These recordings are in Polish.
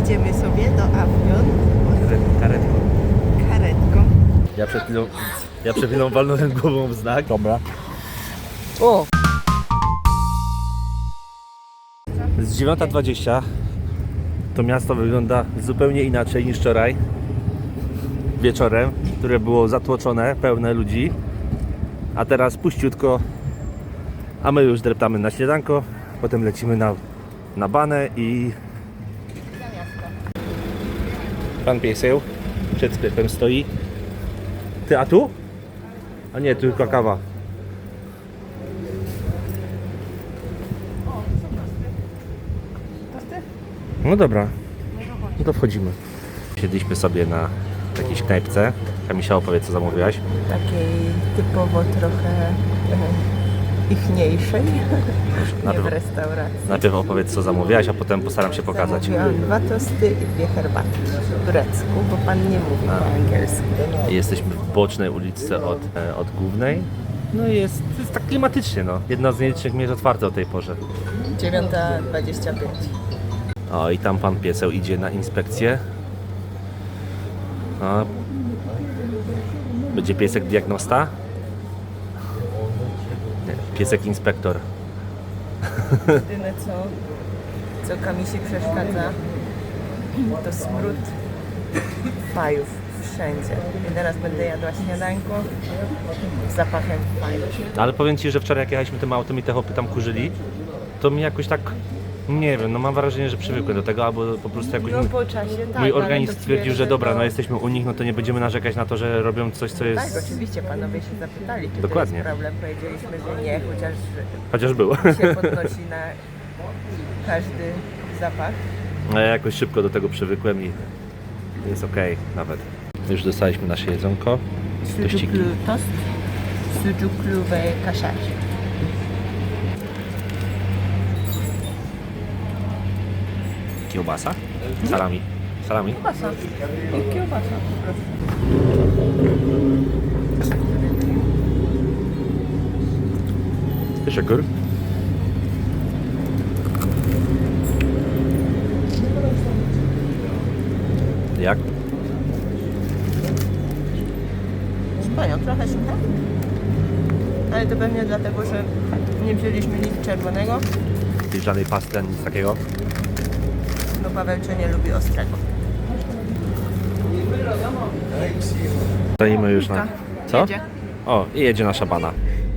Jedziemy sobie do Avion Karetką. karetką. Ja przed chwilą, ja przed chwilą walnąłem głową w znak. Dobra. O! Z 9.20 to miasto wygląda zupełnie inaczej niż wczoraj wieczorem, które było zatłoczone, pełne ludzi. A teraz puściutko, a my już dreptamy na śniadanko, potem lecimy na, na banę i... Pan pieseł przed sklepem stoi. Ty, a tu? A nie, tylko kawa. No dobra, no to wchodzimy. Siedliśmy sobie na jakiejś knajpce. Kamisia opowie co zamówiłaś. Takiej typowo trochę e, ichniejszej, nie w Najpierw, restauracji. najpierw opowiedz co zamówiłaś, a potem postaram się pokazać. Zamówiłam dwa tosty i dwie herbatki w turecku, bo pan nie mówi po angielsku. Jesteśmy w bocznej uliczce od, e, od głównej. No i jest, jest tak klimatycznie, no. Jedna z nielicznych miejsc otwarte o tej porze. 9.25. O, i tam pan pieseł idzie na inspekcję. O. Będzie piesek diagnosta? Piesek inspektor. Jedyne co, co Kamisi przeszkadza, to smród fajów wszędzie. I teraz będę jadła śniadanko z zapachem fajów. Ale powiem Ci, że wczoraj jak jechaliśmy tym autem i te hopy tam kurzyli, to mi jakoś tak, nie wiem, no mam wrażenie, że przywykłem do tego, albo po prostu jakoś No mój, po czasie tak, mój ale organizm stwierdził, że dobra, no jesteśmy u nich, no to nie będziemy narzekać na to, że robią coś, co jest... Tak, oczywiście panowie się zapytali, czy Dokładnie. to jest problem. Powiedzieliśmy, że nie, chociaż Chociaż było. się podnosi na każdy zapach. No ja jakoś szybko do tego przywykłem i jest okej nawet. Już dostaliśmy nasze jedzonko. Tościki. Sucuklu tost, sucuklu ve kaşar. Kiełbasa? Salami. Salami? Kiełbasa. Kiełbasa. Teşekkür. Jak? Spają trochę suche. Ale to pewnie dlatego, że nie wzięliśmy nic czerwonego, I żadnej pasty ani nic takiego? Bo Pawełcze nie lubi ostrego. Stoimy już na... Co? Jedzie. O, i jedzie nasza bana.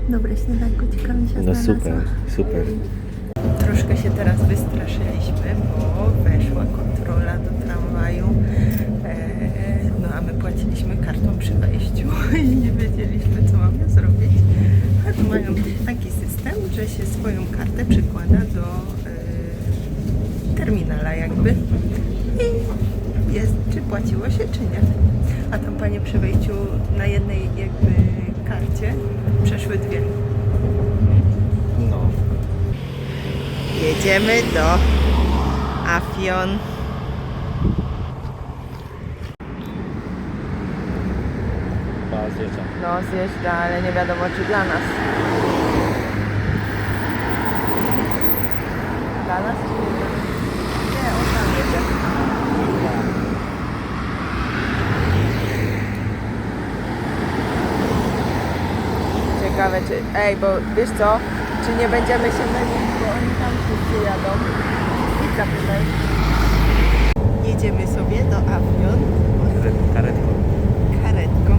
Dobre śniadanko, ciekawe się No super, super. Troszkę się teraz wystraszyliśmy, bo weszła kontrola do tramwaju. E, no a my płaciliśmy kartą przy wejściu i nie wiedzieliśmy, co mamy zrobić. A tu mają taki system, że się swoją kartę przykłada do terminala jakby i jest, czy płaciło się, czy nie. A tam panie przy wejściu na jednej jakby karcie przeszły dwie. No. Jedziemy do Afion. Zjeżdża. No zjeżdża, ale nie wiadomo czy dla nas. Dla nas czy nie? Nie, on tam jedzie. Ciekawe czy... Ej, bo wiesz co? Czy nie będziemy się mylić, bo oni tam wszyscy jadą. I zapytaj. Jedziemy sobie do. Karetką. karetką.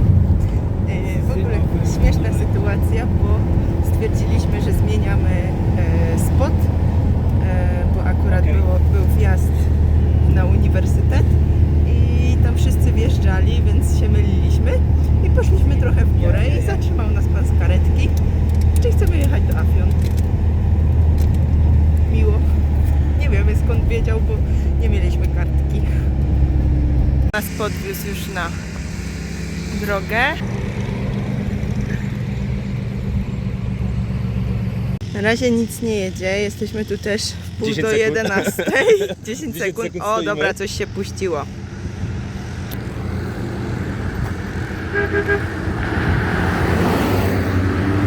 E, W ogóle śmieszna sytuacja, bo stwierdziliśmy, że zmieniamy e, spot, e, bo akurat było, był wjazd na uniwersytet i tam wszyscy wjeżdżali, więc się myliliśmy i poszliśmy trochę w górę i zatrzymał nas pan z karetki, czy chcemy jechać do Afion. Miło. Nie wiemy skąd wiedział, bo nie mieliśmy kartki. Nas podwiózł już na drogę. Na razie nic nie jedzie. Jesteśmy tu też w pół 10 do sekund. 11. 10 10 sekund. sekund O, stoimy. dobra, coś się puściło.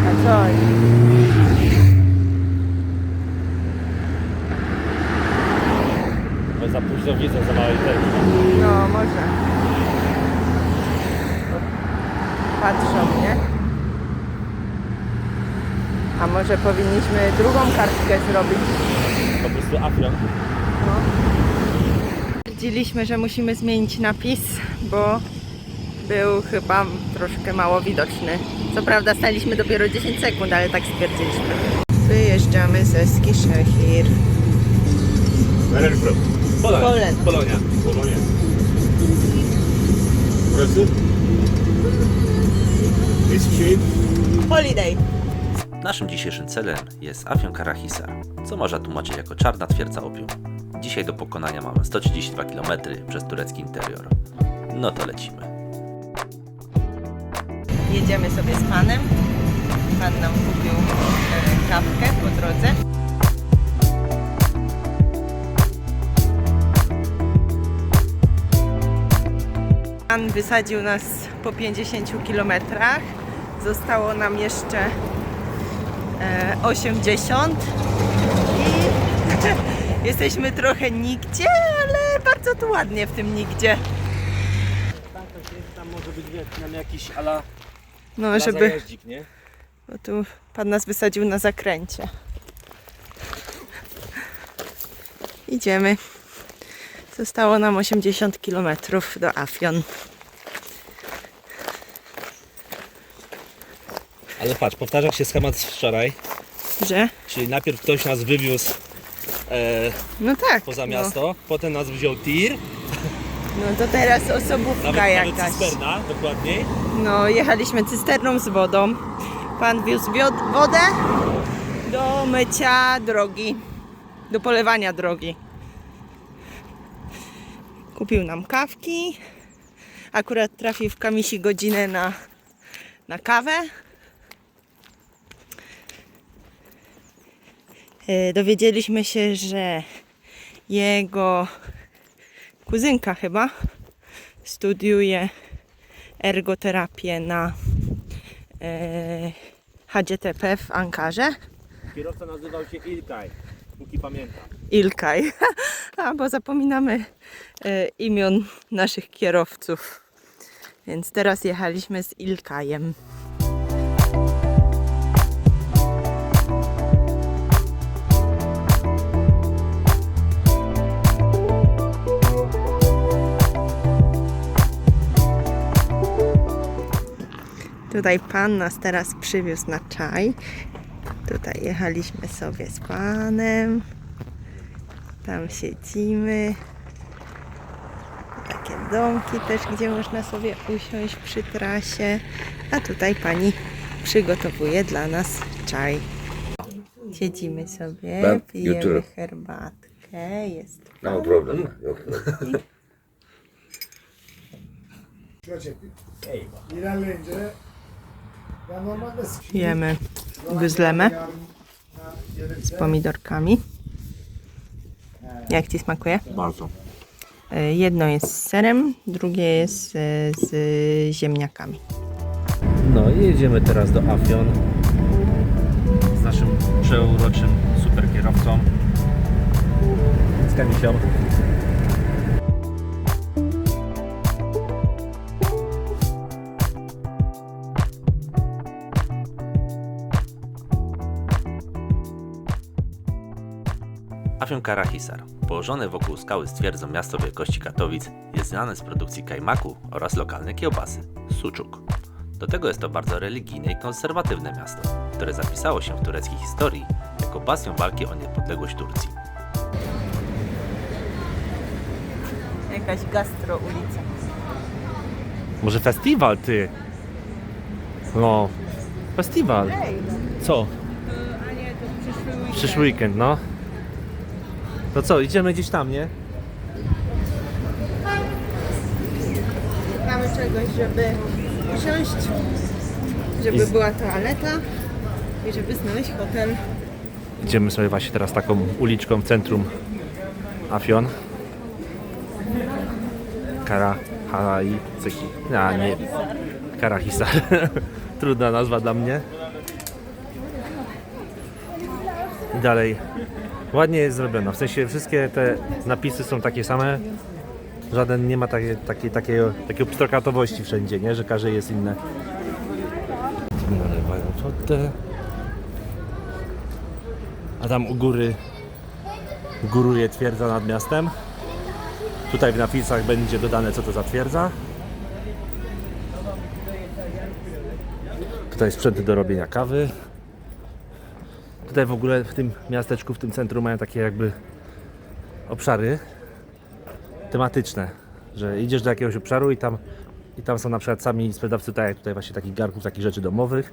A co? Za późno widzę, za małej termin. No, może. Patrzą, nie? A może powinniśmy drugą kartkę zrobić? Po prostu Afion. Stwierdziliśmy, że musimy zmienić napis, bo był chyba troszkę mało widoczny. Co prawda staliśmy dopiero 10 sekund, ale tak stwierdziliśmy. Wyjeżdżamy ze Skiszehir. Poland. Poland. Polonia. Polonia. Holiday. Naszym dzisiejszym celem jest Afion Karahisar, co można tłumaczyć jako czarna twierdza opium. Dzisiaj do pokonania mamy 132 km przez turecki interior. No to lecimy. Jedziemy sobie z panem. Pan nam kupił e, kawkę po drodze. Pan wysadził nas po 50 kilometrach. Zostało nam jeszcze e, 80 i jesteśmy trochę nigdzie, ale bardzo tu ładnie w tym nigdzie. Tam może być jakiś ala, No, ala żeby... zajeździk, nie? Bo tu pan nas wysadził na zakręcie. Idziemy. Zostało nam 80 km do Afion. Ale patrz, powtarza się schemat z wczoraj, Że? czyli najpierw ktoś nas wywiózł e, No tak. poza no. miasto, potem nas wziął tir, No to teraz osobówka nawet, nawet jakaś. cysterna dokładniej. No, jechaliśmy cysterną z wodą. Pan wiózł wodę do mycia drogi, do polewania drogi. Kupił nam kawki. Akurat trafił w kamisi godzinę na, na kawę. Dowiedzieliśmy się, że jego kuzynka chyba studiuje ergoterapię na e, HGTP w Ankarze. Kierowca nazywał się Ilkay, póki pamiętam. Ilkay. A, bo zapominamy e, imion naszych kierowców. Więc teraz jechaliśmy z Ilkajem. Tutaj pan nas teraz przywiózł na czaj. Tutaj jechaliśmy sobie z panem. Tam siedzimy. Takie domki też, gdzie można sobie usiąść przy trasie. A tutaj pani przygotowuje dla nas czaj. Siedzimy sobie, pijemy herbatkę. Jest No problem. İlerleyince ya normalde Jemy güzlemę z pomidorkami. Jak Ci smakuje? Bardzo. E, Jedno jest z serem, drugie jest e, z ziemniakami. No i jedziemy teraz do Afion z naszym przeuroczym super kierowcą z Kamisią. Afion Karahisar, położone wokół skały z twierdzą miasto wielkości Katowic, jest znane z produkcji kajmaku oraz lokalnej kiełbasy suczuk. Do tego jest to bardzo religijne i konserwatywne miasto, które zapisało się w tureckiej historii jako bastion walki o niepodległość Turcji. Jakaś gastro ulica. Może festiwal ty? No, festiwal. Co? Przyszły weekend, no. To co, idziemy gdzieś tam, nie? Szukamy czegoś, żeby usiąść, żeby I z- była toaleta i żeby znaleźć hotel. Idziemy sobie właśnie teraz taką uliczką w centrum Afion. Karahai Cyki. A nie. Karahisar. Trudna nazwa dla mnie. I dalej Ładnie jest zrobiona, w sensie wszystkie te napisy są takie same. Żaden nie ma takiej, takiej, takiego, takiej pstrokatowości wszędzie, nie? Że każdy jest inne. Nalewają wodę. A tam u góry góruje twierdza nad miastem. Tutaj w napisach będzie dodane co to za twierdza. Tutaj sprzęty do robienia kawy. Tutaj w ogóle w tym miasteczku, w tym centrum mają takie jakby obszary tematyczne, że idziesz do jakiegoś obszaru i tam, i tam są na przykład sami sprzedawcy, tak jak tutaj właśnie takich garnków, takich rzeczy domowych.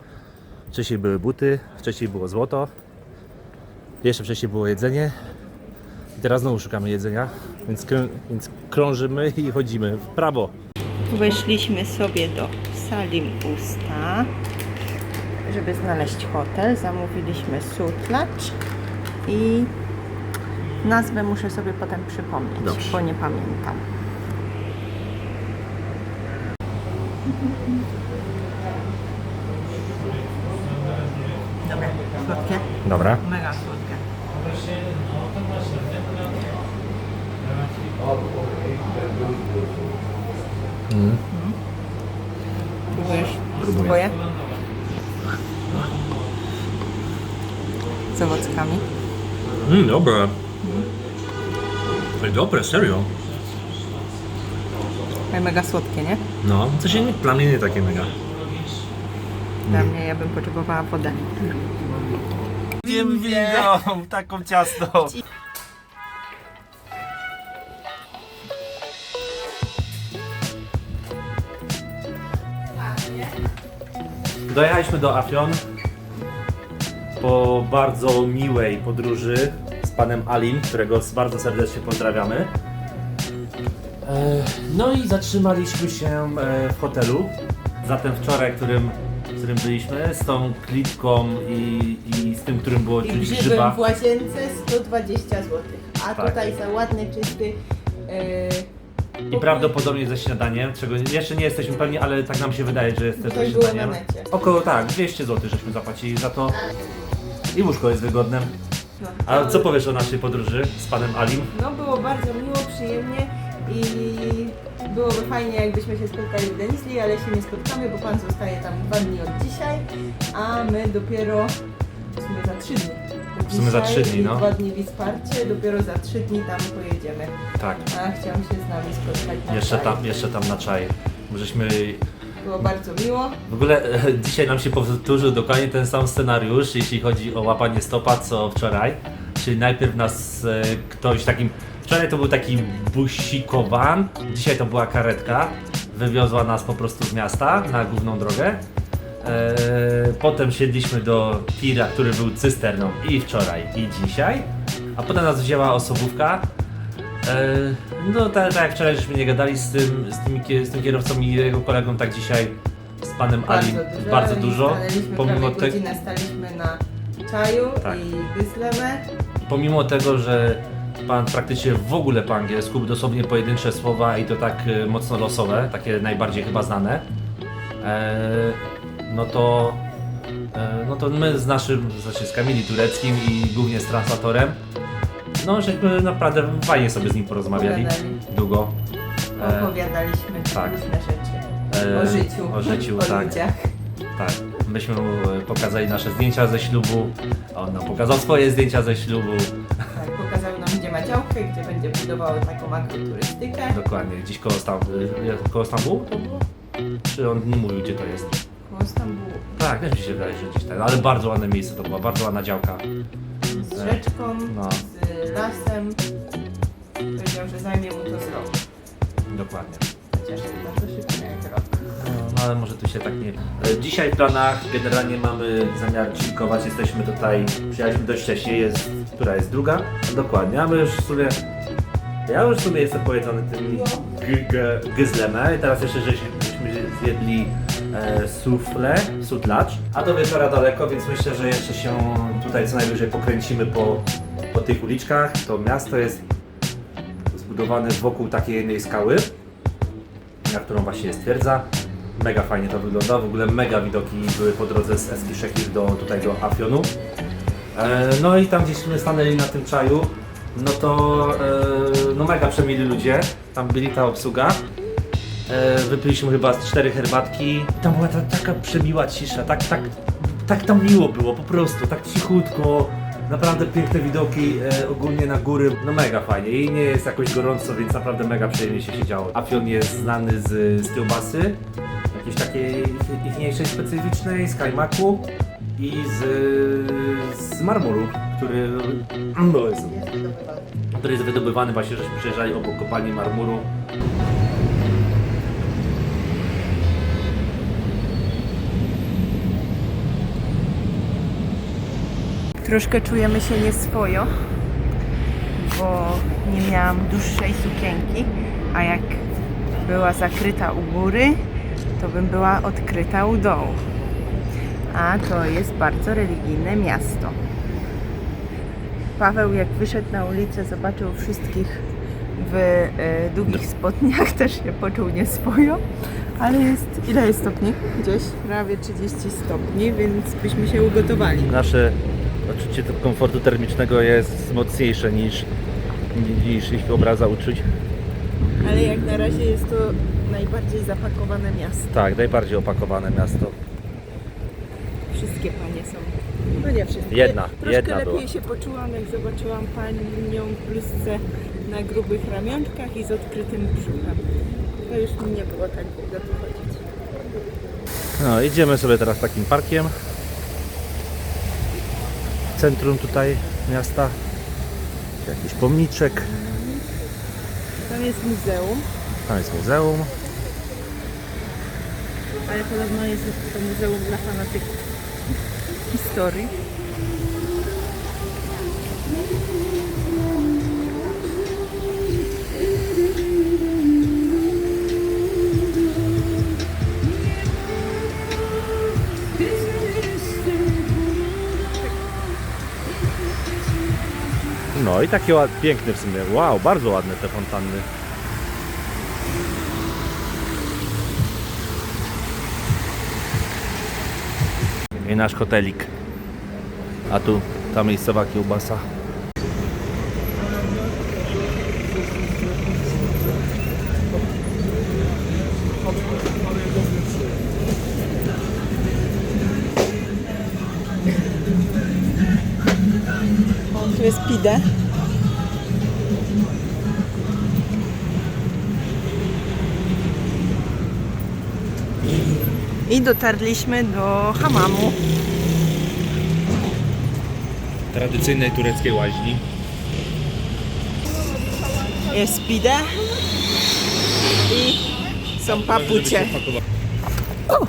Wcześniej były buty, wcześniej było złoto, jeszcze wcześniej było jedzenie i teraz znowu szukamy jedzenia, więc, krę- więc krążymy i chodzimy w prawo. Weszliśmy sobie do sali Usta, żeby znaleźć hotel. Zamówiliśmy sutlacz i nazwę muszę sobie potem przypomnieć, Dobrze. bo nie pamiętam. Dobra, słodkie? Dobra. Mega słodkie. Próbujesz? Spróbuję. Z owockami. Mm, dobre. Dobre, serio. Ale mega słodkie, nie? No, się nie, dla mnie nie takie mega. Dla mnie ja bym potrzebowała wodę. Wiem, widzą taką ciasto. Dojechaliśmy do Afion po bardzo miłej podróży panem Alim, którego bardzo serdecznie pozdrawiamy. E, No i zatrzymaliśmy się e, w hotelu. Zatem wczoraj, którym, w którym byliśmy, z tą klitką i, i z tym, którym było I czuć grzybem grzyba. w łazience 120 zł. A Tak. tutaj za ładny, czysty. Yy, I prawdopodobnie ze śniadaniem, czego jeszcze nie jesteśmy pewni, ale tak nam się wydaje, że jest też Tutaj ze było na śniadaniem. necie. Około tak, 200 zł żeśmy zapłacili za to. I łóżko jest wygodne. A co powiesz o naszej podróży z panem Alim? No było bardzo miło, przyjemnie i byłoby fajnie jakbyśmy się spotkali w Denizli, ale się nie spotkamy, bo pan zostaje tam dwa dni od dzisiaj, a my dopiero w sumie za trzy dni. W sumie za trzy dni, no. Dwa dni w Isparcie, dopiero za trzy dni tam pojedziemy. Tak, A chciałam się z nami spotkać na jeszcze czaju. tam, jeszcze tam na czaj. Żeśmy Było bardzo miło. W ogóle e, dzisiaj nam się powtórzył dokładnie ten sam scenariusz, jeśli chodzi o łapanie stopa, co wczoraj. Czyli najpierw nas e, ktoś takim. Wczoraj to był taki busikowan, dzisiaj to była karetka. Wywiozła nas po prostu z miasta na główną drogę. E, potem siedliśmy do tira, który był cysterną i wczoraj, i dzisiaj. A potem nas wzięła osobówka. E, no tak, tak jak wczoraj żeśmy nie gadali z tym, z tym, kie- z tym kierowcą i jego kolegą, tak dzisiaj z panem Alim bardzo dużo. Pomimo, prawie te, godzinę staliśmy na czaju Tak. i gyslemę. pomimo tego, że pan praktycznie w ogóle po angielsku, dosłownie pojedyncze słowa i to tak e, mocno losowe, takie najbardziej chyba znane, e, no to no to my z naszym, znaczy z Kamili Tureckim i głównie z translatorem, no żeśmy naprawdę fajnie sobie z nim porozmawiali długo. E, Opowiadaliśmy tak. różne rzeczy. E, o życiu. o życiu, o tak. ludziach. Tak, myśmy mu e, pokazali nasze zdjęcia ze ślubu, a on nam pokazał swoje zdjęcia ze ślubu. Tak, pokazał nam gdzie ma działkę, gdzie będzie budował taką agroturystykę. Dokładnie, gdzieś koło, Stam e, koło Stambułu to było? Czy on nie mówił gdzie to jest? Koło Stambułu. Tak, też mi się wydaje, że gdzieś tak, ale bardzo ładne miejsce to była, bardzo ładna działka. Z rzeczką, No. z lasem. Powiedział, że zajmie mu to z rok. Dokładnie. Chociaż to bardzo szybko jak rok. No, ale może tu się tak nie... E, Dzisiaj w planach generalnie mamy zamiar chillkować, jesteśmy tutaj, przyjechaliśmy dość wcześnie, jest, która jest druga? No, dokładnie, a my już w sumie... Ja już w sumie jestem pojedzony tym g- g- gyzlemem i teraz jeszcze żeśmy zjedli e, sufle, sutlacz, a do wieczora daleko, więc myślę, że jeszcze się tutaj co najwyżej pokręcimy po, po tych uliczkach. To miasto jest zbudowane wokół takiej jednej skały, na którą właśnie jest twierdza. Mega fajnie to wygląda, w ogóle mega widoki były po drodze z Eskishehir do tutaj do Afionu. E, no i tam gdzieśmy stanęli na tym czaju, no to e, no mega przemili ludzie, tam byli ta obsługa. E, wypiliśmy chyba z cztery herbatki. Tam była ta, taka przemiła cisza, tak, tak, tak tam miło było po prostu, tak cichutko. Naprawdę piękne widoki e, ogólnie na góry, no mega fajnie i nie jest jakoś gorąco, więc naprawdę mega przyjemnie się siedziało. Afion jest znany z, z kiełbasy, jakiejś takiej ich- ichniejszej, specyficznej, z kajmaku i z, z marmuru, który, no jest, który jest wydobywany właśnie, żeśmy przejeżdżali obok kopalni marmuru. Troszkę czujemy się nieswojo, bo nie miałam dłuższej sukienki, a jak była zakryta u góry, to bym była odkryta u dołu. A to jest bardzo religijne miasto. Paweł jak wyszedł na ulicę, zobaczył wszystkich w e, długich spodniach, też się poczuł nieswojo, ale jest, ile jest stopni? Gdzieś prawie 30 stopni, więc byśmy się ugotowali. Nasze odczucie komfortu termicznego jest mocniejsze niż, niż ich obraza uczuć. Ale jak na razie jest to najbardziej zapakowane miasto. Tak, najbardziej opakowane miasto. Wszystkie panie są. No nie wszystkie. Jedna, Troszkę jedna lepiej była. się poczułam, jak zobaczyłam panią w bluzce na grubych ramionczkach i z odkrytym brzuchem. To już mi nie było tak długo tu chodzić. No, idziemy sobie teraz takim parkiem. Centrum tutaj miasta. Jakiś pomniczek. Tam jest muzeum, Tam jest muzeum. ale podobno jest to muzeum dla fanatyków historii. I takie ład, piękne w sumie. Wow, bardzo ładne te fontanny. I nasz hotelik. A tu ta miejscowa kiełbasa. Dotarliśmy do hamamu. Tradycyjnej tureckiej łaźni. Jest Pide. I są papucie. O!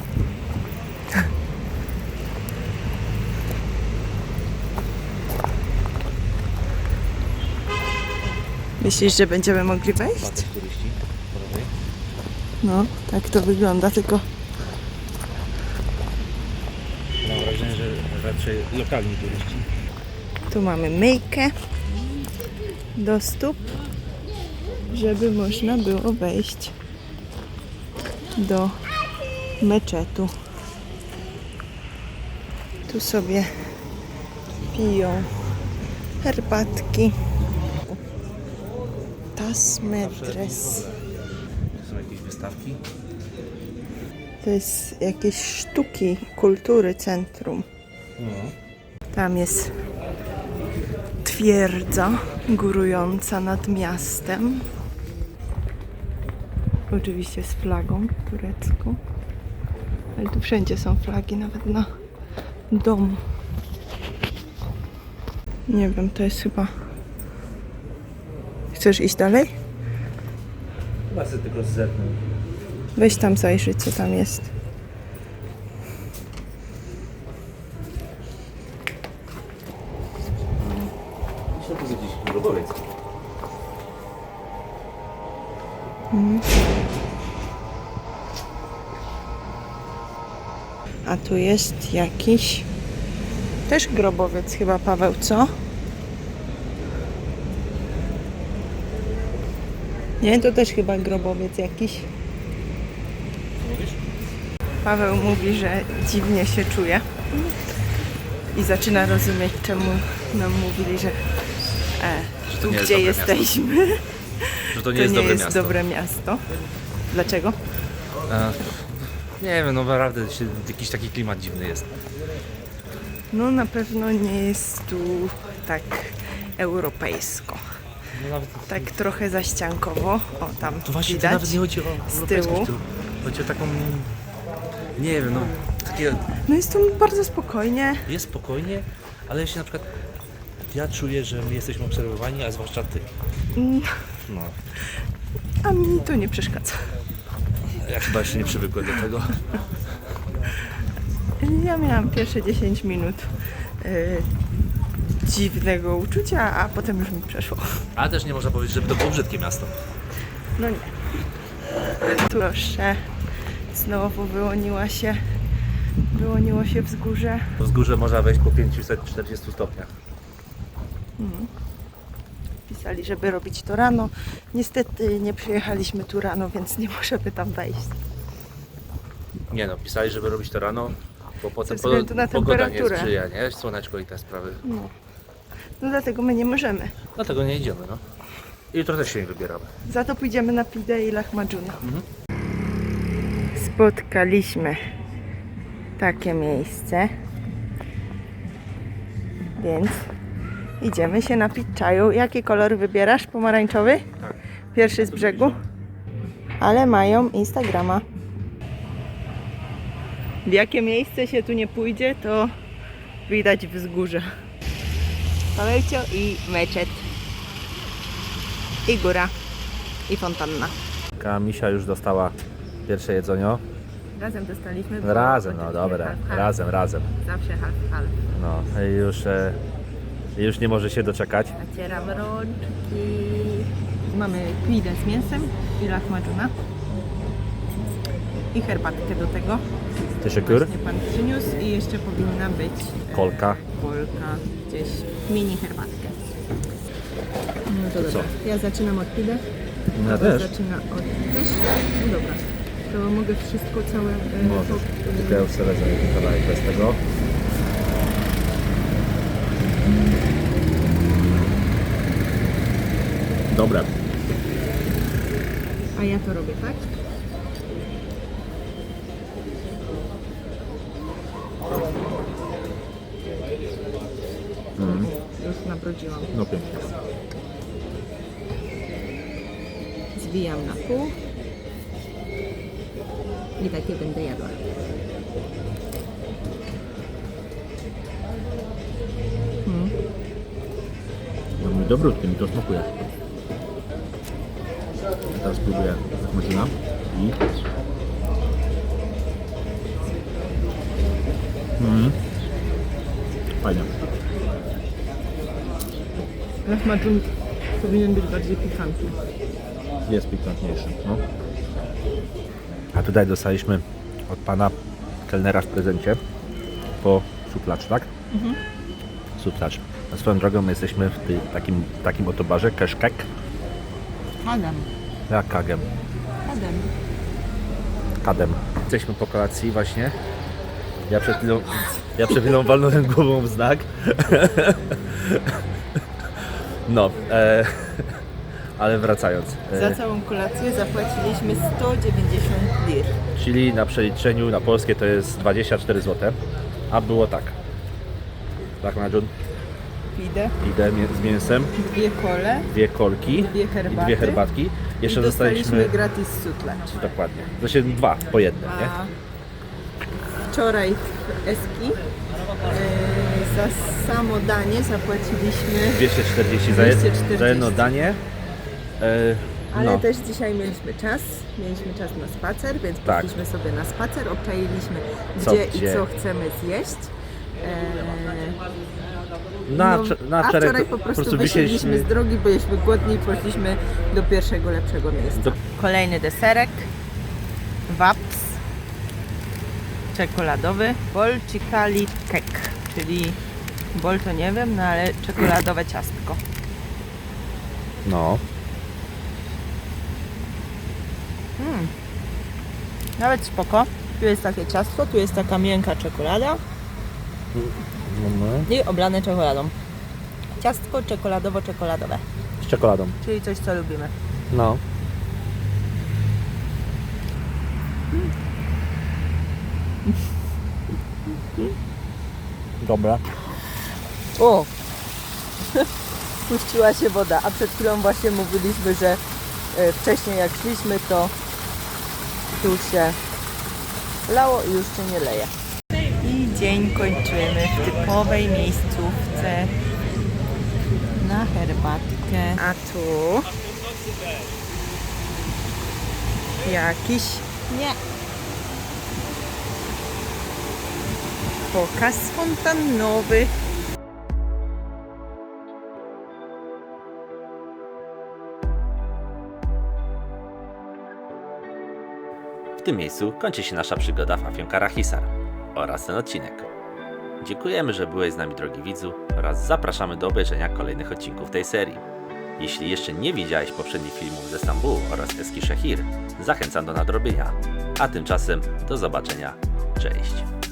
Myślisz, że będziemy mogli wejść? No, tak to wygląda, tylko Mam wrażenie, że raczej lokalni turyści. tu mamy myjkę do stóp, żeby można było wejść do meczetu. Tu sobie piją herbatki. Tas medres. Są jakieś wystawki. To jest jakieś sztuki kultury centrum. Tam jest twierdza górująca nad miastem. Oczywiście z flagą turecką. Ale tu wszędzie są flagi, nawet na domu. Nie wiem, to jest chyba. Chcesz iść dalej? Chyba sobie tylko zerknę. Weź tam zajrzyj, co tam jest. Tu jest jakiś też grobowiec chyba Paweł, co? Nie, to też chyba grobowiec jakiś. Paweł mówi, że dziwnie się czuje. i zaczyna rozumieć, czemu nam mówili, że, e, Że to tu nie jest gdzie dobre miasto. jesteśmy, Że to to nie jest nie dobre jest miasto. dobre miasto. Dlaczego? E, nie wiem, no naprawdę się, jakiś taki klimat dziwny jest. No na pewno nie jest tu tak europejsko. No nawet, Tak trochę zaściankowo. O, tam to właśnie to widać. nawet nie chodzi o z europejskość, tyłu. chodzi o taką, nie wiem, no takie No jest tu bardzo spokojnie. jest spokojnie, ale jeśli na przykład ja czuję, że my jesteśmy obserwowani, a zwłaszcza ty. Mm, No, A mi to nie przeszkadza. Ja chyba jeszcze nie przywykłem do tego. Ja miałam pierwsze 10 minut y, dziwnego uczucia, a potem już mi przeszło. Ale też nie można powiedzieć, żeby to było brzydkie miasto. No nie. Proszę. Znowu wyłoniła się. Wyłoniło się wzgórze. Wzgórze można wejść po 540 stopniach. Pisali, żeby robić to rano. Niestety nie przyjechaliśmy tu rano, więc nie możemy tam wejść. Nie no, pisali, żeby robić to rano, bo potem względu na pogoda nie temperaturę. sprzyja, nie? Słoneczko i te sprawy. No. no dlatego my nie możemy. Dlatego nie idziemy, no. I jutro też się nie wybieramy. Za to pójdziemy na Pidę i Lachmadżuna. Spotkaliśmy takie miejsce. Więc idziemy się napić czaju. Jaki kolor wybierasz? Pomarańczowy? Tak. Pierwszy z brzegu? Ale mają Instagrama. W jakie miejsce się tu nie pójdzie, to widać wzgórze. Pawełcio i meczet. I góra. I fontanna. Kamisia już dostała pierwsze jedzonio. Razem dostaliśmy. Razem, no dobra, half, half. razem, razem. Zawsze half, half. No, i już, e, już nie może się doczekać. Nacieram rączki. Mamy pidę z mięsem i lahmacuna. I herbatkę do tego. Teşekkür. Właśnie pan przyniósł i jeszcze powinna być e, Kolka. kolka, gdzieś mini herbatkę. No to To dobra. Ja zaczynam od pidę. Ja Paweł też. Zaczyna od też. No dobra. To mogę wszystko całe. e, Możesz. po- Tylko ja już sobie bez tego. Dobre. A ja to robię, tak? Już nabrodziłam. No pięknie. Zwijam na pół. I takie będę jadła. No mój dobrutki, mi to smakuje. Teraz spróbuję maślina i... Mm. Fajnie. Lahmacun powinien być bardziej pikantny. Jest pikantniejszy, no. A tutaj dostaliśmy od pana kelnera w prezencie po suplacz, tak? Mhm. Suplacz. A swoją drogą my jesteśmy w ty, takim, takim oto barze, Keszkek. Adam. Jak Kagem. Adam. Kadem. Jesteśmy po kolacji właśnie. Ja przed chwilą, ja przed chwilą walnąłem głową w znak. No, e, ale wracając. E, Za całą kolację zapłaciliśmy 190 lir. Czyli na przeliczeniu na polskie to jest 24 zł. A było tak. Tak na John. Idę. Idę mię- z mięsem, Dwie kole. dwie kolki Dwie i herbaty. dwie herbatki. Jeszcze I dostaliśmy dostaliśmy gratis sutlacz. dokładnie. To się dwa po jednym, nie? A wczoraj w Eski e, za samo danie zapłaciliśmy, 240 za, jed, 240. za jedno danie. E, ale no. też dzisiaj mieliśmy czas, mieliśmy czas na spacer, więc Tak. poszliśmy sobie na spacer, obczailiśmy Co gdzie, gdzie. i co chcemy zjeść. E, Na, no, na a wczoraj, wczoraj po prostu wysiedliśmy wysiedliśmy z drogi, byliśmy głodni i poszliśmy do pierwszego, lepszego miejsca. Do- Kolejny deserek, waps, czekoladowy, bolcikali kek, czyli bol to nie wiem, no ale czekoladowe ciastko. No, Mm. Nawet spoko. Tu jest takie ciastko, tu jest taka miękka czekolada. No, I oblane czekoladą. Ciastko czekoladowo-czekoladowe. z czekoladą. Czyli coś, co lubimy. No. Dobra. O! Puściła się woda, a przed chwilą właśnie mówiliśmy, że e, wcześniej jak szliśmy, to tu się lało i już się nie leje. I dzień kończymy w typowej miejscówce na herbatkę. A tu jakiś nie pokaz fontannowy. W tym miejscu kończy się nasza przygoda w Afią Karahisar oraz ten odcinek. Dziękujemy, że byłeś z nami drogi widzu oraz zapraszamy do obejrzenia kolejnych odcinków tej serii. Jeśli jeszcze nie widziałeś poprzednich filmów ze Stambułu oraz Eskishehir, zachęcam do nadrobienia. A tymczasem do zobaczenia. Cześć.